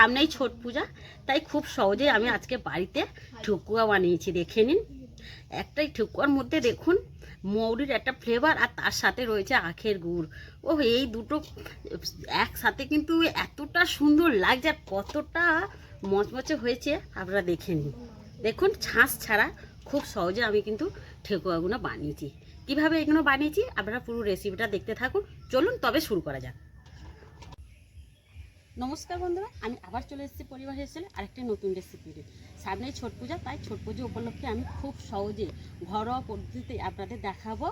সামনেই ছট পূজা, তাই খুব সহজেই আমি আজকে বাড়িতে ঠুকুয়া বানিয়েছি, দেখে নিন। একটাই ঠুকুয়ার মধ্যে দেখুন, মৌরির একটা ফ্লেভার আর তার সাথে রয়েছে আখের গুড়। ও এই দুটো একসাথে কিন্তু এতটা সুন্দর লাগছে আর কতটা মচমচে হয়েছে, আপনারা দেখে নিন। দেখুন, ছাঁচ ছাড়া খুব সহজে আমি কিন্তু ঠেকুয়াগুলো বানিয়েছি। কীভাবে এগুলো বানিয়েছি, আপনারা পুরো রেসিপিটা দেখতে থাকুন। চলুন, তবে শুরু করা যাক। নমস্কার বন্ধুরা, আমি আবার চলে এসেছি পরিবার হেসেলে আরেকটি নতুন রেসিপি সামনেই ছট পূজা, তাই ছট পুজো উপলক্ষে আমি খুব সহজে ঘরোয়া পদ্ধতিতে আপনাদের দেখাবো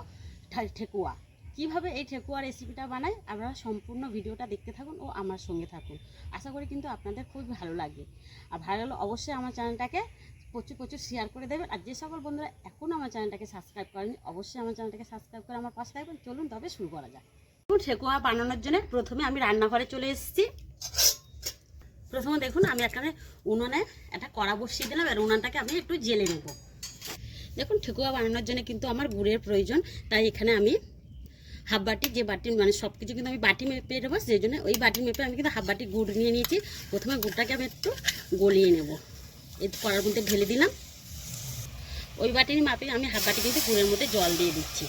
ঠেকুয়া। কীভাবে এই ঠেকুয়া রেসিপিটা বানাই, আপনারা সম্পূর্ণ ভিডিওটা দেখতে থাকুন ও আমার সঙ্গে থাকুন। আশা করি কিন্তু আপনাদের খুব ভালো লাগবে আর ভালো লাগলে অবশ্যই আমার চ্যানেলটাকে প্রচুর প্রচুর শেয়ার করে দেবেন। আর যে সকল বন্ধুরা এখনও আমার চ্যানেলটাকে সাবস্ক্রাইব করেনি অবশ্যই আমার চ্যানেলটাকে সাবস্ক্রাইব করে আমার পাশে থাকবেন। চলুন তবে শুরু করা যাক। ঠেকুয়া বানানোর জন্য প্রথমে আমি রান্নাঘরে চলে এসেছি। প্রথমে দেখুন, আমি এখানে উনুনে একটা কড়া বসিয়ে দিলাম আর উনানটাকে আমি একটু জেলে নেব। দেখুন, ঠেকুয়া বানানোর জন্য কিন্তু আমার গুড়ের প্রয়োজন, তাই এখানে আমি হাফ বাটি, যে বাটি মানে সব কিছু কিন্তু আমি বাটি মেপে নেব সেই জন্য ওই বাটি মেপে আমি কিন্তু হাফ বাটি গুড় নিয়ে নিয়েছি। প্রথমে গুড়টাকে আমি একটু গলিয়ে নেব। এই কড়ার মধ্যে ঢেলে দিলাম। ওই বাটির মাপে আমি হাফ বাটি কিন্তু গুড়ের মধ্যে জল দিয়ে দিচ্ছি।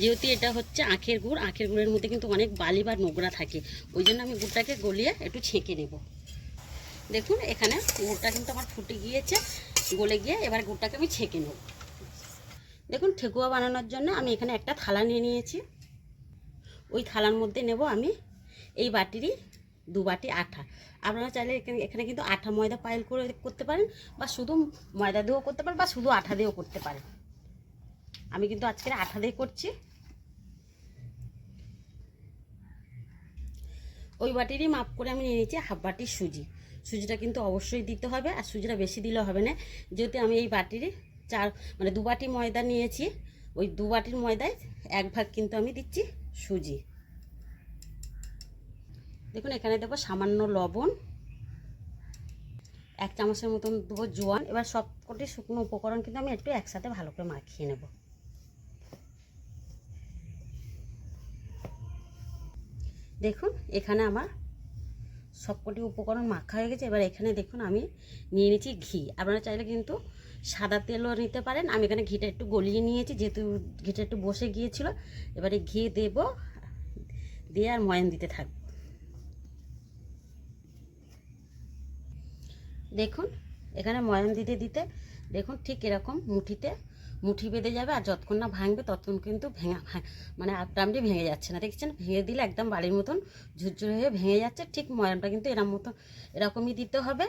যেহেতু এটা হচ্ছে আখের গুড়, আখের গুড়ের মধ্যে কিন্তু অনেক বালি বা নোংরা থাকে। ওই জন্য আমি গুড়টাকে গলিয়ে একটু ছেঁকে নেব। দেখুন, এখানে গুড়টা কিন্তু আমার ফুটে গিয়েছে, গলে গিয়ে এবার গুড়টাকে আমি ছেঁকে নেব। দেখুন, ঠেকুয়া বানানোর জন্য আমি এখানে একটা থালা নিয়ে নিয়েছি। ওই থালার মধ্যে নেব আমি এই বাটিরই দু বাটি আঠা। আপনারা চাইলে এখানে কিন্তু আঠা ময়দা পাইল করে করতে পারেন বা শুধু ময়দা দিয়েও করতে পারেন বা শুধু আঠা দিয়েও করতে পারেন। আমি কিন্তু আজকে আঠা দিয়ে করছি। ওই বাটিরই মাপ করে আমি নিয়ে নিয়েছি হাফ বাটি সুজি। সুজিটা কিন্তু অবশ্যই দিতে হবে আর সুজিটা বেশি দিলে হবে না। যেহেতু আমি এই বাটিরই চার মানে দু বাটি ময়দা নিয়েছি, ওই দু বাটির ময়দায় এক ভাগ কিন্তু আমি দিচ্ছি সুজি। দেখুন, এখানে দেবো সামান্য লবণ, এক চামচের মতন দেবো জোয়ান। এবার সব কটি শুকনো উপকরণ কিন্তু আমি একটু একসাথে ভালো করে মাখিয়ে নেব। দেখুন, এখানে আমার সবকটি উপকরণ মাখা হয়ে গেছে। এবার এখানে দেখুন, আমি নিয়ে নিয়েছি ঘি। আপনারা চাইলে কিন্তু সাদা তেলও নিতে পারেন। আমি এখানে ঘিটা একটু গলিয়ে নিয়েছি, যেহেতু ঘিটা একটু বসে গিয়েছিল। এবারে ঘি দেব, দিয়ে আর ময়ান দিতে থাকব দেখুন, এখানে ময়ান দিতে দিতে, দেখুন ঠিক এরকম মুঠিতে মুঠি বেঁধে যাবে আর যতক্ষণ না ভাঙবে ততক্ষণ কিন্তু ভেঙা মানে আপটামটি ভেঙে যাচ্ছে না, দেখছেন? ভেঙে দিলে একদম বাড়ির মতন ঝুরঝুরে হয়ে ভেঙে যাচ্ছে, ঠিক ময়ামটা কিন্তু এরম মতো এরকমই দিতে হবে।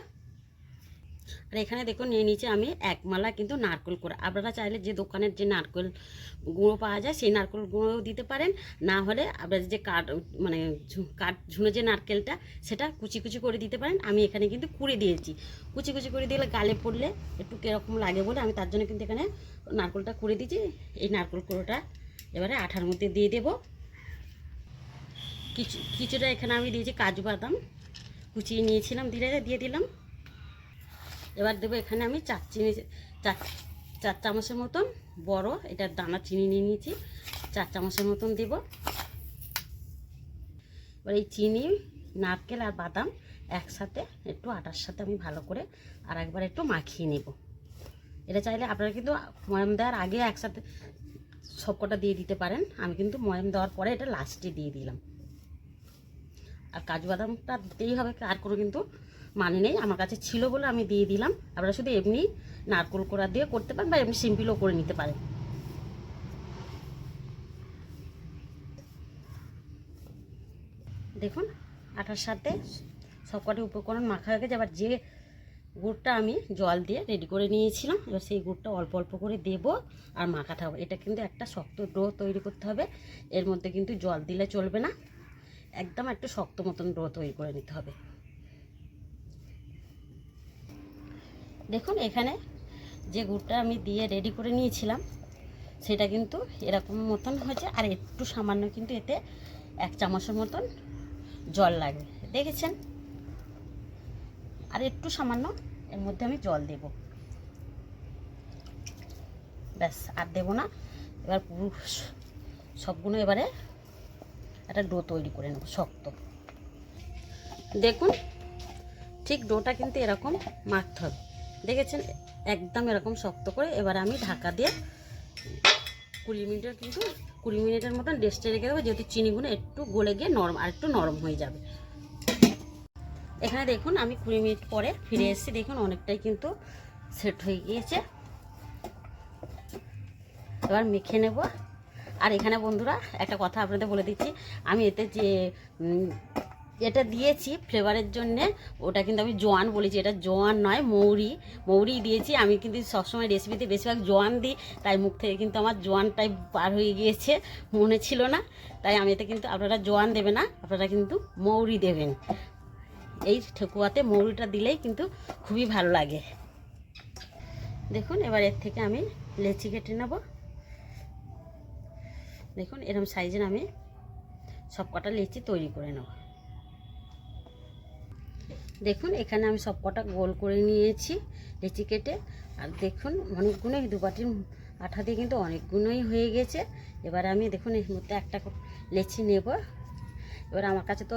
আর এখানে দেখুন, নিয়ে নিচে আমি এক মালা কিন্তু নারকেল করে আপনারা চাইলে যে দোকানের যে নারকেল গুঁড়ো পাওয়া যায়, সেই নারকেল গুঁড়োও দিতে পারেন। না হলে আপনাদের যে কাঠ মানে কাঠ ঝুনো যে নারকেলটা, সেটা কুচি কুচি করে দিতে পারেন। আমি এখানে কিন্তু কুড়ে দিয়েছি। কুচি কুচি করে দিলে গালে পড়লে একটু কীরকম লাগে বলে আমি তার জন্য কিন্তু এখানে নারকেলটা করে দিয়েছি। এই নারকেল কুড়োটা এবারে আঠার মধ্যে দিয়ে দেবো। কিছু, কিছুটা এখানে আমি দিয়েছি কাজু বাদাম। কুচিয়ে নিয়েছিলাম দিলে দিয়ে দিলাম। এবার দেবো এখানে আমি চার চিনি, চার চার চামচের মতন বড়, এটার দানা চিনি নিয়ে নিয়েছি, চার চামচের মতন দেব। এবার এই চিনি, নারকেল আর বাদাম একসাথে, একটু আটার সাথে আমি ভালো করে আর একবার একটু মাখিয়ে নেব। এটা চাইলে আপনারা কিন্তু ময়াম দেওয়ার আগে একসাথে সব কটা দিয়ে দিতে পারেন। আমি কিন্তু ময়াম দেওয়ার পরে এটা লাস্টে দিয়ে দিলাম। আর কাজু বাদামটা দিতেই হবে, আর কোনো কিন্তু মানে নেই, আমার কাছে ছিল বলে আমি দিয়ে দিলাম। আপনারা শুধু এমনি নারকোল কোড়া দিয়ে করতে পারেন বা এমনি সিম্পিলও করে নিতে পারেন। দেখুন, আটার সাথে সবকটি উপকরণ মাখা হয়ে গেছে। এবার যে গুড়টা আমি জল দিয়ে রেডি করে নিয়েছিলাম, এবার সেই গুড়টা অল্প অল্প করে দেবো আর মাখাতে হবে। এটা কিন্তু একটা শক্ত ডো তৈরি করতে হবে। এর মধ্যে কিন্তু জল দিলে চলবে না। একদম একটু শক্ত মতন ডো তৈরি করে নিতে হবে। দেখুন, এখানে যে গুড়টা আমি দিয়ে রেডি করে নিয়েছিলাম, সেটা কিন্তু এরকম মতন হয়েছে, আর একটু সামান্য কিন্তু এতে এক চামচের মতন জল লাগবে। দেখেছেন? আর একটু সামান্য এর মধ্যে আমি জল দেব। ব্যাস, আর দেবো না। এবার পুরো সবগুলো এবারে একটা ডো তৈরি করে নেব, শক্ত। দেখুন, ঠিক ডোটা কিন্তু এরকম মাখতে হবে। দেখেছেন? একদম এরকম শক্ত করে এবার আমি ঢাকা দিয়ে কুড়ি মিনিটের কিন্তু কুড়ি মিনিটের মতন রেস্টে রেখে দেবো, যেহেতু চিনিগুলো একটু গলে গিয়ে নরম, আর একটু নরম হয়ে যাবে। এখানে দেখুন, আমি কুড়ি মিনিট পরে ফিরে এসেছি। দেখুন, অনেকটাই কিন্তু সেট হয়ে গিয়েছে। এবার মেখে নেব। আর এখানে বন্ধুরা, একটা কথা আপনাদের বলে দিচ্ছি। আমি এতে যে এটা দিয়েছি ফ্লেভারের জন্যে, ওটা কিন্তু আমি জোয়ান বলেছি। এটা জোয়ান নয়, মৌরি। মৌরি দিয়েছি। আমি কিন্তু সবসময় রেসিপিতে বেশিরভাগ জোয়ান দিই, তাই মুখ থেকে কিন্তু আমার জোয়ানটাই পার হয়ে গিয়েছে, মনে ছিল না। তাই আমি এতে কিন্তু আপনারা জোয়ান দেবে না, আপনারা কিন্তু মৌরি দেবেন। এই ঠেকুয়াতে মৌরিটা দিলেই কিন্তু খুবই ভালো লাগে। দেখুন, এবার এর থেকে আমি লেচি কেটে নেব। দেখুন এরকম সাইজের আমি সব কটা লেচি তৈরি করে নেব। দেখুন, এখানে আমি সব কটা গোল করে নিয়েছি লেচি কেটে। আর দেখুন, অনেকগুলোই দু বাটির আঠা দিয়ে কিন্তু অনেকগুলোই হয়ে গেছে। এবার আমি দেখুন এর মধ্যে একটা লেচি নেব। এবার আমার কাছে তো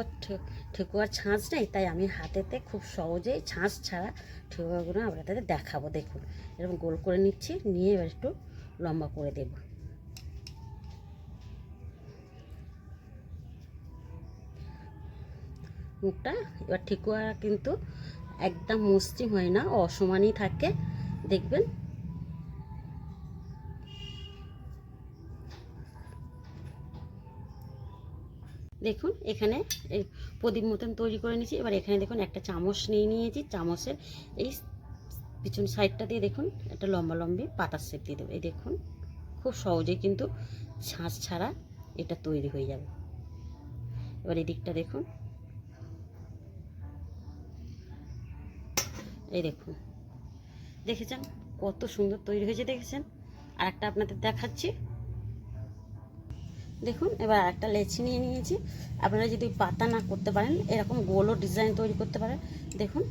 ঠেকুয়ার ছাঁচ নেই, তাই আমি হাতেতে খুব সহজেই ছাঁচ ছাড়া ঠেকুয়াগুলো আপনাদের দেখাবো। দেখুন, এরকম গোল করে নিচ্ছি, নিয়ে এবার একটু লম্বা করে দেব। মুখটা, এবার ঠেকুয়া কিন্তু একদম মসৃণ হয় না, অসমানই থাকে, দেখবেন। দেখুন, এখানে এই প্রদীপ মতন তৈরি করে নিয়েছি, এবার এখানে দেখুন একটা চামচ নিয়ে নিয়েছি, চামচের এই পিছন সাইডটা দিয়ে দেখুন, একটা লম্বা লম্বি পাতার শেপ দিয়ে দেবো, এই দেখুন, খুব সহজেই কিন্তু ছাঁচ ছাড়া এটা তৈরি হয়ে যাবে। এবার এই দিকটা দেখুন এই দেখুন। দেখেছেন? কত সুন্দর তৈরি হয়েছে, দেখেছেন? আর একটা আপনাদের দেখাচ্ছি। দেখুন, এবার একটা লেচি নিয়ে নিয়েছি। আপনারা যদি পাতা না করতে পারেন, এরকম গোলও ডিজাইন তৈরি করতে পারেন। দেখুন।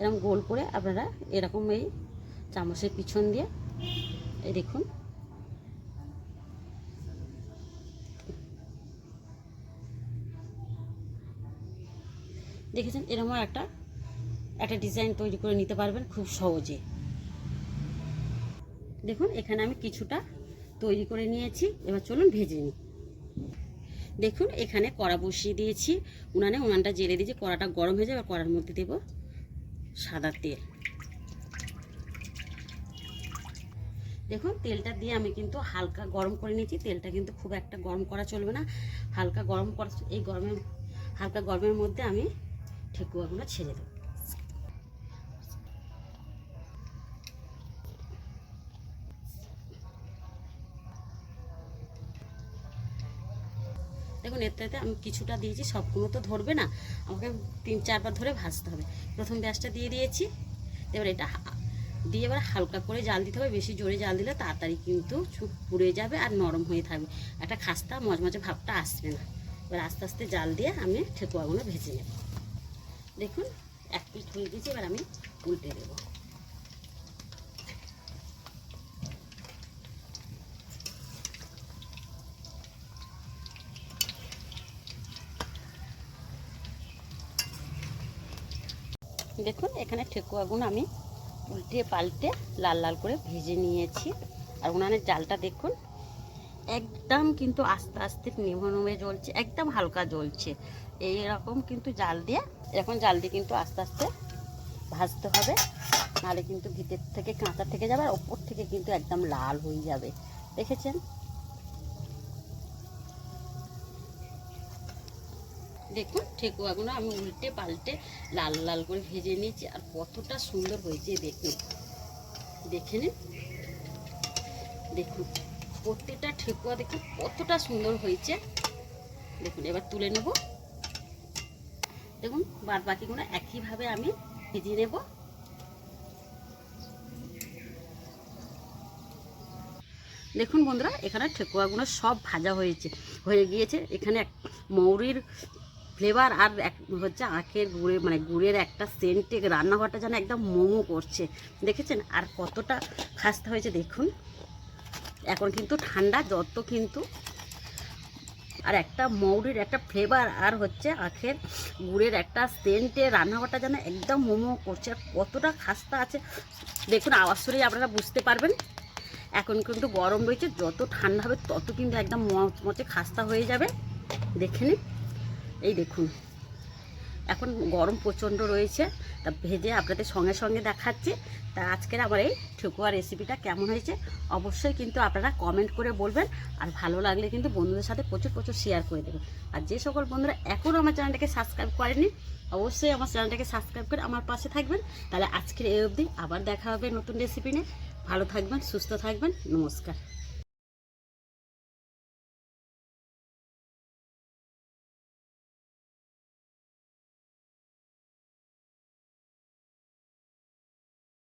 এরকম গোল করে আপনারা এরকম এই চামচের পিছন দিয়ে এই দেখুন দেখেছেন? এরকম একটা একটা ডিজাইন তৈরি করে নিতে পারবেন খুব সহজে। দেখুন, এখানে আমি কিছুটা তৈরি করে নিয়েছি। এবার চলুন ভেজে নিই। দেখুন, এখানে কড়া বসিয়ে দিয়েছি। উনানে, উনানটা জেলে দিয়েছি কড়াটা গরম হয়ে যাবে, কড়ার মধ্যে দেব সাদা তেল। দেখুন, তেলটা দিয়ে আমি কিন্তু হালকা গরম করে নিয়েছি। তেলটা কিন্তু খুব একটা গরম করা চলবে না। হালকা গরম করা, এই গরমের, হালকা গরমের মধ্যে আমি ঠেকুয়াগুলো ছেড়ে দেবো। দেখুন, এতে এতে আমি কিছুটা দিয়েছি, সবগুলো তো ধরবে না। আমাকে তিন চারবার ধরে ভাজতে হবে। প্রথম ব্যাসটা দিয়ে দিয়েছি, এবার এটা দিয়ে এবার হালকা করে জাল দিতে হবে। বেশি জোরে জাল দিলে তাড়াতাড়ি কিন্তু পুড়ে যাবে আর নরম হয়ে থাকবে। একটা খাস্তা মজমজে ভাবটা আসবে না। এবার আস্তে আস্তে জাল দিয়ে আমি ঠেকুয়াগুলো ভেজে নেব। দেখুন, এক পিঠ হয়ে গেছে, এবার আমি উল্টে দেবো। দেখুন, এখানে ঠেকুয়াগুলো আমি উল্টে পাল্টে লাল লাল করে ভেজে নিয়েছি। আর উনানের জালটা দেখুন একদম কিন্তু আস্তে আস্তে নেমে নেমে জ্বলছে, একদম হালকা জ্বলছে। এই রকম কিন্তু জাল দিয়ে, এরকম জাল দিয়ে কিন্তু আস্তে আস্তে ভাজতে হবে। নাহলে কিন্তু ভিতর থেকে কাঁচা থেকে যাবে আর ওপর থেকে কিন্তু একদম লাল হয়ে যাবে। দেখেছেন? দেখুন ঠেকুয়াগুলো আমি উল্টে পাল্টে লাল লাল করে ভেজে নিয়েছি আর কতটা সুন্দর হয়েছে দেখুন। দেখে নিন। দেখুন। প্রত্যেকটা ঠেকুয়া দেখুন কতটা সুন্দর হয়েছে। দেখুন, এবার তুলে নেব। দেখুন বাদ বাকিগুলো একইভাবে আমি ভেজে নেব। দেখুন বন্ধুরা, এখানে ঠেকুয়াগুলো সব ভাজা হয়েছে, হয়ে গিয়েছে। এখানে এক মৌরির ফ্লেভার আর এক হচ্ছে আখের গুড়ের মানে গুড়ের একটা সেন্টে, রান্নাঘরটা যেন একদম মোমো করছে। দেখেছেন? আর কতটা খাস্তা হয়েছে, দেখুন। এখন কিন্তু ঠান্ডা, যত কিন্তু। আর একটা মৌরির একটা ফ্লেভার আর হচ্ছে আখের গুড়ের একটা সেন্টে রান্নাঘরটা যেন একদম মোমো করছে। আর কতটা খাস্তা আছে। দেখুন, আওয়াজ শুনেই আপনারা বুঝতে পারবেন। এখন কিন্তু গরম রয়েছে, যত ঠান্ডা হবে তত কিন্তু একদম মচমচে খাস্তা হয়ে যাবে। দেখে নিন। এই দেখুন। এখন গরম প্রচণ্ড রয়েছে, তা ভেজে আপনাদের সঙ্গে সঙ্গে দেখাচ্ছি। তা আজকের আমার এই ঠেকুয়া রেসিপিটা কেমন হয়েছে, অবশ্যই কিন্তু আপনারা কমেন্ট করে বলবেন, আর ভালো লাগলে কিন্তু বন্ধুদের সাথে প্রচুর প্রচুর শেয়ার করে দেবেন। আর যে সকল বন্ধুরা এখনও আমার চ্যানেলটাকে সাবস্ক্রাইব করেনি, অবশ্যই আমার চ্যানেলটাকে সাবস্ক্রাইব করে আমার পাশে থাকবেন। তাহলে আজকের এই অবধি আবার দেখা হবে নতুন রেসিপি নিয়ে। ভালো থাকবেন, সুস্থ থাকবেন, নমস্কার।